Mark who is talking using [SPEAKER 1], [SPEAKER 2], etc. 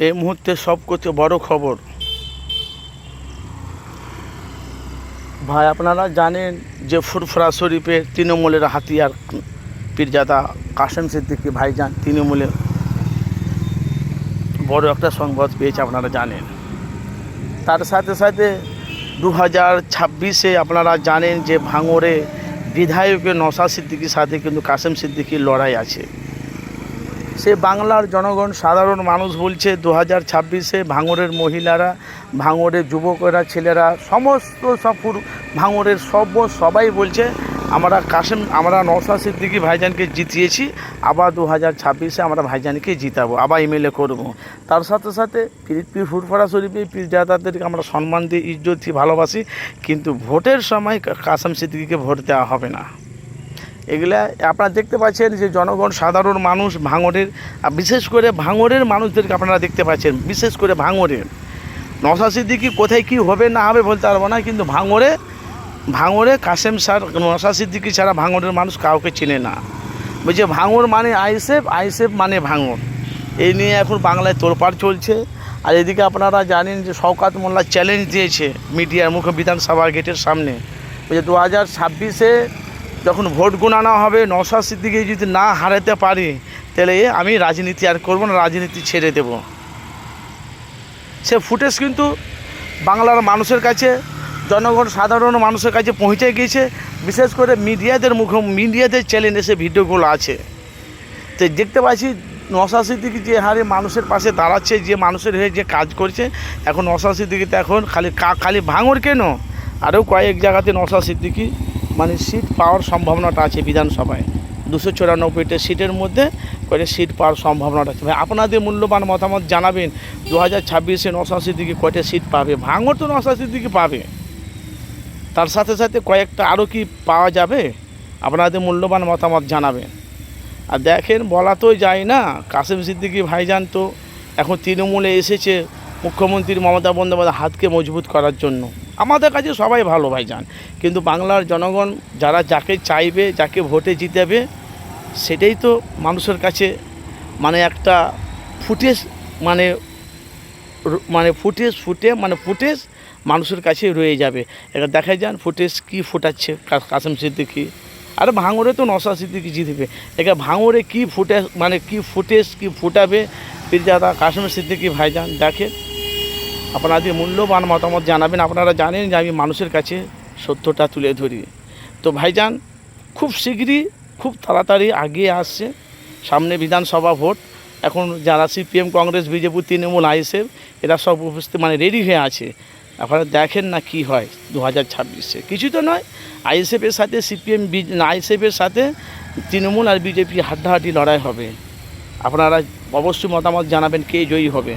[SPEAKER 1] এই মুহূর্তে সবকথে বড় খবর। ভাই, আপনারা জানেন যে ফুরফুরা শরীফের তৃণমূলের হাতিয়ার পীরজাদা কাশেম সিদ্দিকী ভাইজান তৃণমূলে বড় একটা সংবাদ পেয়েছে, আপনারা জানেন। তার সাথে সাথে দু হাজার ছাব্বিশে আপনারা জানেন যে ভাঙরে বিধায়কের নসা সিদ্দিকির সাথে কিন্তু কাশেম সিদ্দিকির লড়াই আছে। সে বাংলার জনগণ, সাধারণ মানুষ বলছে দু হাজার ছাব্বিশে ভাঙরের মহিলারা ভাঙরের যুবকেরা, ছেলেরা, সমস্ত সব ভাঙরের সব সবাই বলছে, আমরা কাশেম, আমরা নওশা সিদ্দিকি ভাইজানকে জিতিয়েছি, আবার দু হাজার ছাব্বিশে আমরা ভাইজানকে জিতাবো, আবার এমএলএ করব। তার সাথে সাথে পীর ফুরফরা শরীফে পীরজাদাদেরকে আমরা সম্মান দিয়ে ইজ্জত ভালোবাসি, কিন্তু ভোটের সময় কা- কাশেম সিদ্দিকিকে ভোট দেওয়া হবে না। এগুলা আপনারা দেখতে পাচ্ছেন যে জনগণ, সাধারণ মানুষ ভাঙরের বিশেষ করে ভাঙড়ের মানুষদেরকে আপনারা দেখতে পাচ্ছেন, বিশেষ করে ভাঙড়ের। নশা সিদ্দিকি কোথায় কি হবে, না হবে বলতে পারব না, কিন্তু ভাঙরে ভাঙরে কাসেম স্যার নশা সিদ্দিকি ছাড়া ভাঙরের মানুষ কাউকে চেনে না। বলছে ভাঙর মানে আইসেফ আইসেফ মানে ভাঙড়। এই নিয়ে এখন বাংলায় তোলপাড় চলছে। আর এদিকে আপনারা জানেন যে শওকাত মোল্লা চ্যালেঞ্জ দিয়েছে মিডিয়ার মুখ্য বিধানসভা গেটের সামনে। বলছে দু হাজার ছাব্বিশে যখন ভোট গুণানো হবে নশা সিদ্দিকে যদি না হারাতে পারি, তাহলে আমি রাজনীতি আর করব না, রাজনীতি ছেড়ে দেব। সে ফুটেজ কিন্তু বাংলার মানুষের কাছে, জনগণ, সাধারণ মানুষের কাছে পৌঁছে গিয়েছে। বিশেষ করে মিডিয়াদের মুখ, মিডিয়াদের চ্যানেলে সে ভিডিওগুলো আছে। তো দেখতে পাচ্ছি নশা সিদ্দিকি যে হারে মানুষের পাশে দাঁড়াচ্ছে, যে মানুষের হয়ে যে কাজ করছে, এখন নশা সিদ্দিকি তো এখন খালি খালি ভাঙর কেন? আরও কয়েক জায়গাতে নশা সিদ্দিকি মানে সিট পাওয়ার সম্ভাবনাটা আছে বিধানসভায়। দুশো চুরানব্বইটা সিটের মধ্যে কয়েকটা সিট পাওয়ার সম্ভাবনাটা আছে। আপনাদের মূল্যবান মতামত জানাবেন। দু হাজার ছাব্বিশে নশা দিকে কয়টা সিট পাবে? ভাঙর তো নশা দিকে পাবে। তার সাথে সাথে কয়েকটা আরও কি পাওয়া যাবে? আপনাদের মূল্যবান মতামত জানাবেন। আর দেখেন, বলা তো যায় না, কাসেম সিদ্দিকি ভাইজান তো এখন তৃণমূলে এসেছে মুখ্যমন্ত্রী মমতা বন্দ্যোপাধ্যায় হাতকে মজবুত করার জন্য। আমাদের কাছে সবাই ভালো ভাইজান। কিন্তু বাংলার জনগণ যারা যাকে চাইবে, যাকে ভোটে জিতাবে, সেটাই তো মানুষের কাছে মানে একটা ফুটেজ মানে মানে ফুটেজ, ফুটে মানে ফুটেজ মানুষের কাছে রয়ে যাবে। এটা দেখা যান ফুটেজ কী ফুটাচ্ছে কাসেম সিদ্দিকি। আর ভাঙড়ে তো নশা সিদ্দিকি জিতবে। এটা ভাঙড়ে কী ফুটে মানে কী ফুটেজ, কী ফুটাবে? পীরজাদা কাসেম সিদ্দিকি ভাইজান দেখে আপনাদের মূল্যবান মতামত জানাবেন, আপনারা জানেন যে আমি মানুষের কাছে সত্যটা তুলে ধরি। তো ভাইজান, খুব শীঘ্রই, খুব তাড়াতাড়ি আগিয়ে আসছে। সামনে বিধানসভা ভোট। এখন যারা CPM, Congress, BJP, Trinamool, ISF, এরা সব উপস্থিত মানে রেডি হয়ে আছে। আপনারা দেখেন না কি হয় দু হাজার ছাব্বিশে। কিছু তো নয়, আইএসএফের সাথে সিপিএম আইএসএফের সাথে তৃণমূল আর বিজেপি হাড্ডাহাড্ডি লড়াই হবে। আপনারা অবশ্যই মতামত জানাবেন কে জয়ী হবে।